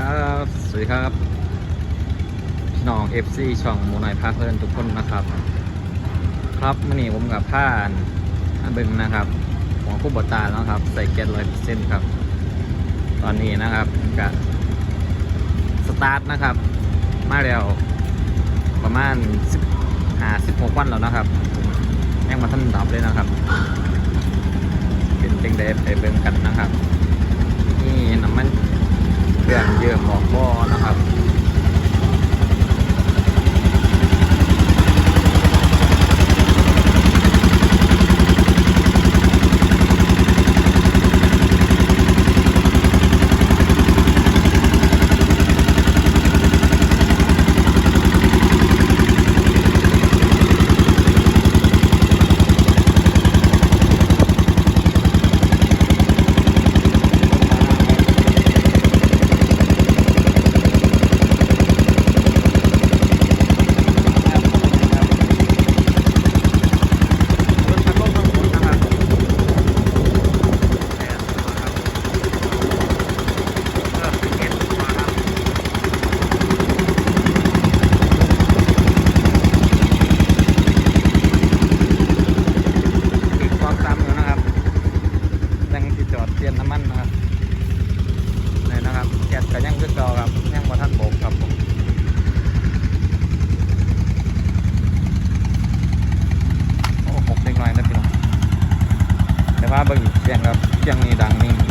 ครับ สวัสดีครับพี่น้อง FC ช่องหมูหน่อยพาเพลินทุกคนนะครับ ครับมื่อนี้ผมกับผ้าอันเบึงนะครับของคู่บตาแล้วครับ ใส่แก๊สร้อยเปอร์เซ็นต์ครับ ตอนนี้นะครับกับสตาร์ทนะครับ มาแล้วประมาณ10หาสิบหกวันแล้วนะครับยังมาท่านดับเลยนะครับ เป็นเต็งเดฟไปเบิ่งกันนะครับ นี่น้ำมัน รื่องเยอะหมอกบ่อนะครับ รถพัดลมข้างบนนะครับแอบมาครับเออเป็นเก็ตมาครับอีกความซ้ำอยู่นะครับ ยังติดจอดเปลี่ยนน้ำมันนะครับนี่นะครับ แก๊สก็ยังคือเก่าครับ ยังบ่ทันโบกครับผม โอ้หกเล็กน้อยนะ พี่น้องแต่ว่าเบิ่งอีกเสียงครับเสียงนี้ดังนี่